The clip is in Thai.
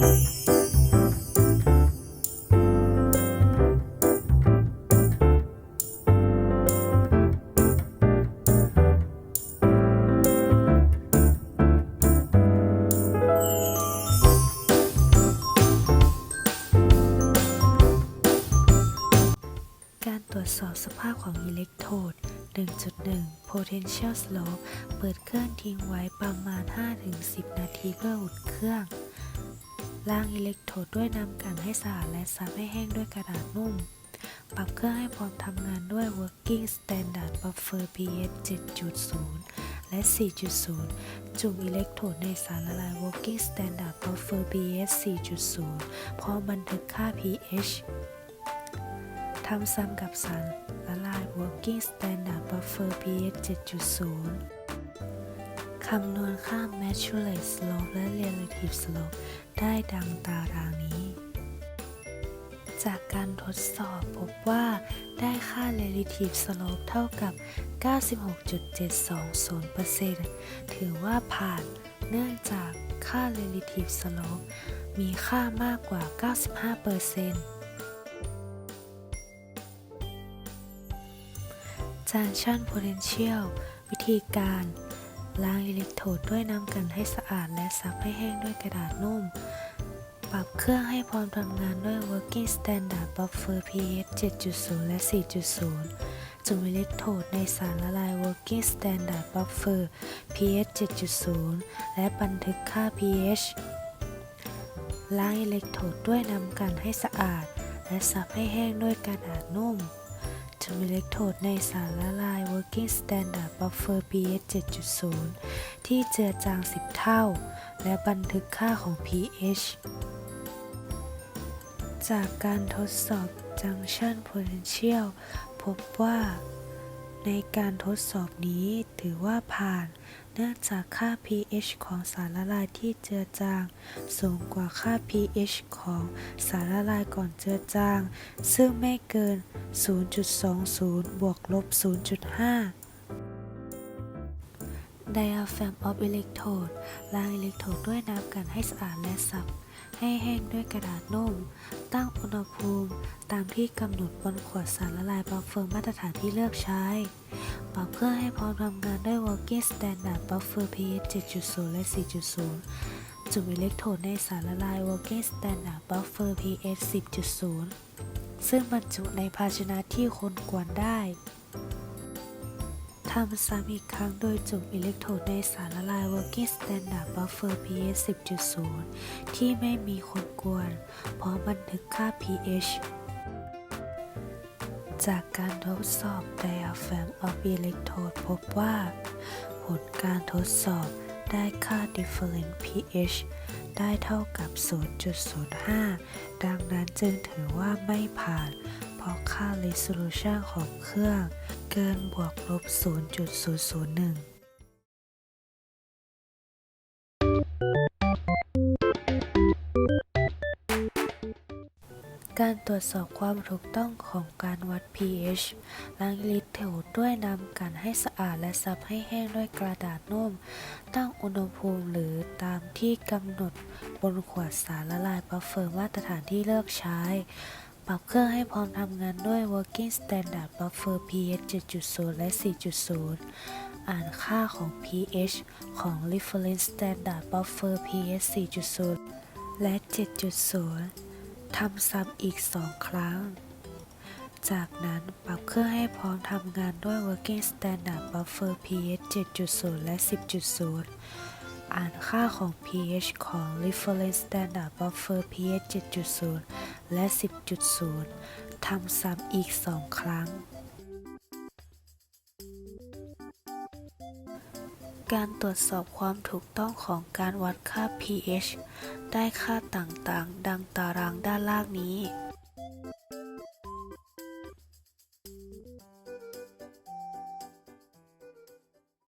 การตรวจสอบสภาพของอิเล็กโทรด 1.1 potential slope เปิดเครื่องทิ้งไว้ประมาณ 5-10 นาทีเพื่ออุ่นเครื่อง ล้างอิเล็กโทรดด้วยน้ำกันให้สะอาดและซับให้แห้งด้วยกระดาษนุ่ม ปรับเครื่องให้พร้อมทำงานด้วย working standard buffer pH 7.0 และ 4.0 จุ่มอิเล็กโทรดในสารละลาย working standard buffer pH 4.0 พร้อมบันทึกค่า pH ทำซ้ำกับสารละลาย working standard buffer pH 7.0 คำนวณค่า Measureless slope และ Relative slope ได้ดังตารางนี้ จากการทดสอบพบว่าได้ค่า Relative slope เท่ากับ 96.720%ถือว่าผ่านเนื่องจากค่า Relative slope มีค่ามากกว่า 95% Junction Potential วิธีการ ล้างอิเล็กโทรดด้วยน้ำกันให้สะอาดและซับให้แห้งด้วยกระดาษนุ่ม ปรับเครื่องให้พร้อมทำงานด้วย Working Standard Buffer pH 7.0 และ 4.0 จุ่มอิเล็กโทรดในสารละลาย Working Standard Buffer pH 7.0 และบันทึกค่า pH ล้างอิเล็กโทรดด้วยน้ำกันให้สะอาด และซับให้แห้งด้วยกระดาษนุ่ม มอิเล็กโทรดในสารละลาย Working Standard Buffer pH 7.0 ที่เจือจาง 10 เท่า และบันทึกค่าของ pH จากการทดสอบ Junction Potential พบว่า ในการทดสอบนี้ถือว่าผ่าน เนื่องจากค่า pH ของสารละลายที่เจือจาง สูงกว่าค่า pH ของสารละลายก่อนเจือจาง ซึ่งไม่เกิน 0.20 บวกลบ 0.5 Diaphragm of electrode ล้างอิเล็กโทรดด้วยน้ำกันให้สะอาดและสับ ให้แห้งด้วยกระดาษนุ่ม ตั้งอุณหภูมิ ตามที่กำหนดบนขวดสารละลายบัฟเฟอร์มาตรฐานที่เลือกใช้ ปรับเครื่อให้พร้อมทำงานด้วย Working Standard Buffer pH 7.0 และ 4.0 จุ่มอิเล็กโทรดในสารละลาย Working Standard Buffer pH 10.0 ซึ่งบรรจุในภาชนะที่คนกวนได้ ทำซ้ำอีกครั้งโดยจุ่มอิเล็กโทรดในสารละลาย Working Standard Buffer pH 10.0 ที่ไม่มีคนกวน พร้อมบันทึกค่า pH จากการทดสอบ Diaphragm of Electrode พบว่า ผลการทดสอบได้ค่า Different pH ได้เท่ากับ 0.05 ดังนั้นจึงถือว่าไม่ผ่าน พาะค่า Resolution ของเครื่องเกินบวกลบ 0.001การตรวจสอบความถูกต้องของการวัด pH ล้างอิเล็กโทรดด้วยน้ำกันให้สะอาดและซับให้แห้งด้วยกระดาษนุ่ม ตั้งอุณหภูมิหรือตามที่กำหนดบนขวดสารละลายบัฟเฟอร์มาตรฐานที่เลือกใช้ ปรับเครื่องให้พร้อมทำงานด้วย Working Standard Buffer pH 7.0 และ 4.0 อ่านค่าของ pH ของ Reference Standard Buffer pH 4.0 และ 7.0 ทำซ้ำอีก 2 ครั้ง จากนั้นปรับเครื่องให้พร้อมทำงานด้วย Working Standard Buffer pH 7.0 และ 10.0 อ่านค่าของ pH ของ Reference Standard Buffer pH 7.0 และ 10.0 ทำซ้ำอีก 2 ครั้ง การตรวจสอบความถูกต้องของการวัดค่า pH ได้ค่าต่างๆ ดังตารางด้านล่างนี้